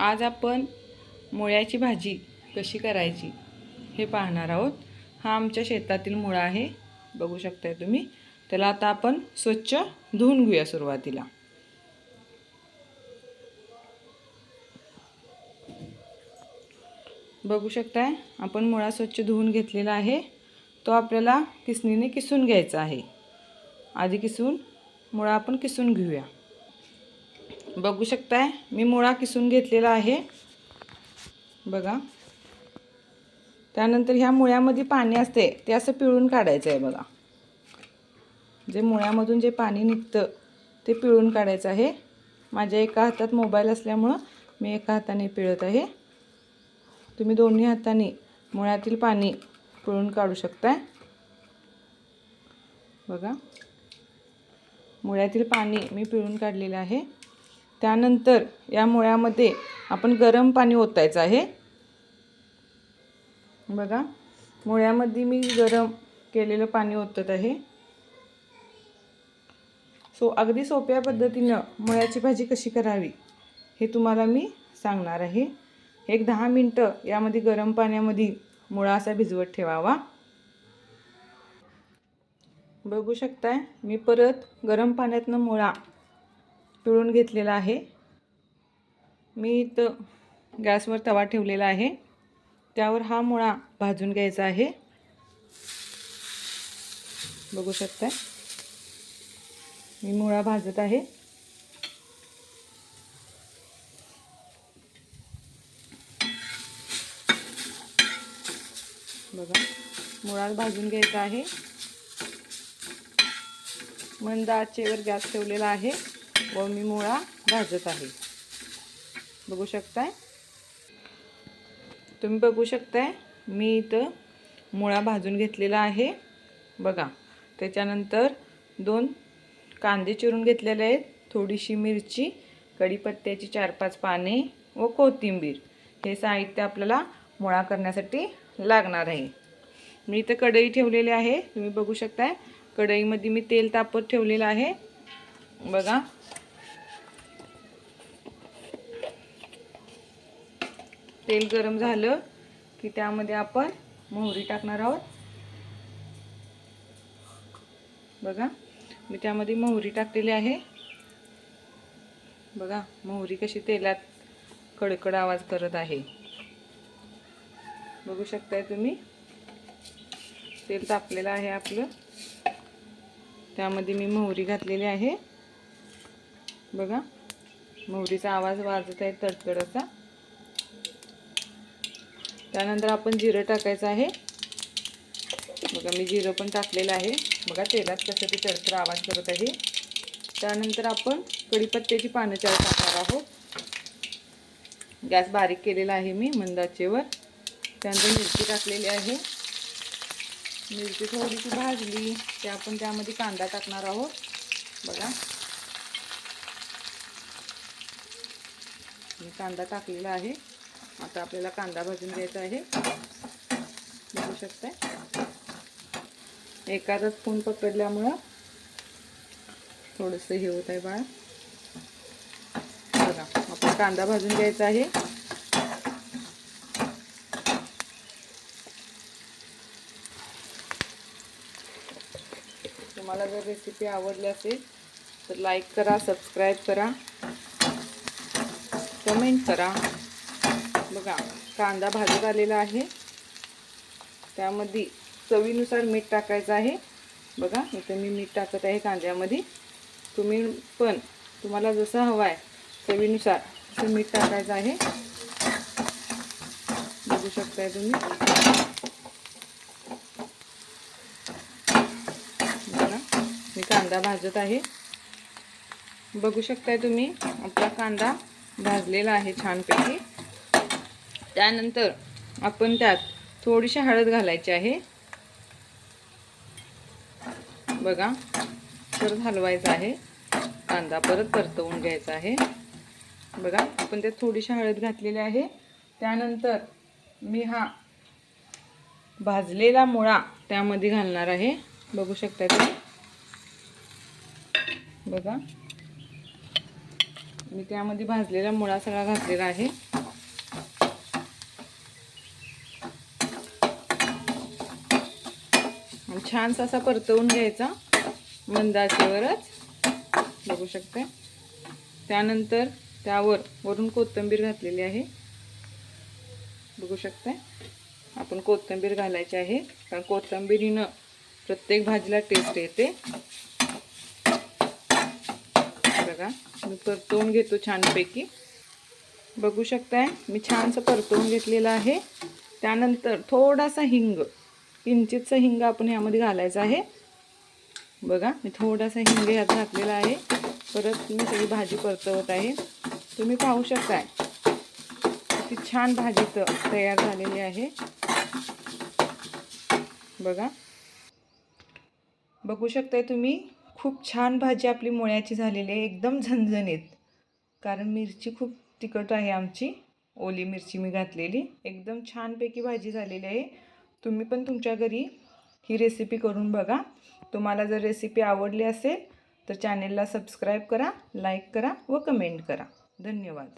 आज आपण मुळ्याची भाजी कशी करायची हे पाहणार आहोत. हा आमच्या शेतातील मुळा आहे. बघू शकताय तुम्ही. त्याला आता आपण स्वच्छ धुवून घेऊया सुरुवातीला. बघू शकताय आपण मुळा स्वच्छ धुवून घेतलेला आहे. तो आपल्याला किसणीने किसून घ्यायचा आहे. आधी किसून मुळा आपण किसून घेऊया. बघू शकताय. मी मुळा किसून घेतलेला आहे. बघा. त्यानंतर ह्या मुळ्यामध्ये पाणी असते ते असं पिळून काढायचं आहे बघा. जे मुळ्यामधून जे पाणी निघतं ते पिळून काढायचं आहे. माझ्या एका हातात मोबाईल असल्यामुळं मी एका हाताने पिळत आहे. तुम्ही दोन्ही हाताने मुळ्यातील पाणी पिळून काढू शकताय. बघा. मुळ्यातील पाणी मी पिळून काढलेलं आहे. त्यानंतर या मुळ्यामध्ये आपण गरम पाणी ओतायचं आहे. बघा मुळ्यामध्ये मी गरम केलेलं पाणी ओतत आहे. सो अगदी सोप्या पद्धतीनं मुळ्याची भाजी कशी करावी हे तुम्हाला मी सांगणार आहे. एक दहा मिनटं यामध्ये गरम पाण्यामध्ये मुळा असा भिजवत ठेवावा. बघू शकताय मी परत गरम पाण्यातनं मुळा पिळून घेतलेला आहे. मी इथं गॅसवर तवा ठेवलेला आहे. त्यावर हा मुळा भाजून घ्यायचा आहे. बघू शकताय? मी मुळा भाजत आहे. बघा मुळा भाजून घ्यायचा आहे. मंद आचेवर गॅस ठेवलेला आहे. व मी मुळा भाजत आहे. बघू शकताय? तुम्ही बघू शकताय मी इथं मुळा भाजून घेतलेला आहे. बघा त्याच्यानंतर दोन कांदे चिरून घेतलेले आहेत. थोडीशी मिरची कढीपत्त्याची चार पाच पाने व कोथिंबीर. हे साहित्य आपल्याला मुळा करण्यासाठी लागणार आहे. मी इथं कढई ठेवलेली आहे. तुम्ही बघू शकताय कढईमध्ये मी तेल तापत ठेवलेलं आहे. बघा तेल गरम झालं की त्यामध्ये आपण मोहरी टाकणार आहोत. बघा मी त्यामध्ये मोहरी टाकलेली आहे. बघा मोहरी कशी तेलात कडकड आवाज करत आहे. बघू शकताय तुम्ही? तेल तापलेलं आहे आपलं. त्यामध्ये मी मोहरी घातलेली आहे. बघा मोहरीचा आवाज वाजत आहे तडतडाचा त्यानंतर आपण जिरं टाकायचं आहे. बघा मी जिरं पण टाकलेलं आहे. बघा तेलात कसं ते चरचर आवाज करत आहे. त्यानंतर आपण कढीपत्त्याची पानं चार टाकणार आहोत. गॅस बारीक केलेला आहे मी मंदाचेवर. त्यानंतर मिरची टाकलेली आहे. मिरची थोडीशी भाजली ते आपण त्यामध्ये कांदा टाकणार आहोत. बघा. मी कांदा टाकलेला आहे. आता आपल्याला कांदा भाजून घ्यायचा आहे. बघू शकताय. एखादच फोन पकडल्यामुळं थोडंसं हे होत आहे बाळा. बघा आपण कांदा भाजून घ्यायचा आहे. तुम्हाला जर रेसिपी आवडली असेल तर लाईक करा सबस्क्राईब करा. कमेंट करा. बघा कांदा भाजत आलेला आहे. त्यामध्ये चवीनुसार मीठ टाकायचं आहे. बघा इथं मी मीठ टाकत आहे कांद्यामध्ये. तुम्ही पण तुम्हाला जसं हवं आहे चवीनुसार तसं मीठ टाकायचं आहे. बघू शकताय तुम्ही. बघा मी कांदा भाजत आहे. बघू शकताय तुम्ही आपला कांदा भाजलेला आहे छानपैकी. त्यानंतर आपण त्यात थोडीशी हळद घालायची आहे. बघा परत हलवायचा आहे. कांदा परत परतवून घ्यायचा आहे. बघा आपण त्यात थोडीशी हळद घातलेली आहे. त्यानंतर मी हा भाजलेला मुळा त्यामध्ये घालणार आहे. बघू शकता तुम्ही? बघा. मी त्यामध्ये भाजलेला मुळा सगळा घातलेला आहे. आणि छानसा असा परतवून घ्यायचा मंदाचेवरच. बघू शकते. त्यानंतर त्यावर वरून कोथिंबीर घातलेली आहे. बघू शकते. आपण कोथिंबीर घालायची आहे. कारण कोथिंबीरीनं प्रत्येक भाजीला टेस्ट येते. बघा मी परतवून घेतो छानपैकी. बघू शकताय मी छानसं परतवून घेतलेलं आहे. त्यानंतर थोडासा हिंग. किंचितचा हिंग आपण ह्यामध्ये घालायचा आहे. बघा मी थोडासा हिंग ह्यात घातलेला आहे. परत मी सगळी भाजी परतवत आहे. तुम्ही पाहू शकताय. किती छान भाजी त तयार झालेली आहे. बघा. बघू शकताय तुम्ही खूप छान भाजी आपली मुळ्याची झालेली आहे. एकदम झणझणीत. कारण मिरची खूप तिखट आहे आमची. ओली मिरची मी घातलेली. एकदम छानपैकी भाजी झालेली आहे. तुम्ही पण तुमच्या घरी ही रेसिपी करून बघा. तुम्हाला जर रेसिपी आवडली असेल तर चॅनेलला सबस्क्राईब करा लाईक करा व कमेंट करा. धन्यवाद.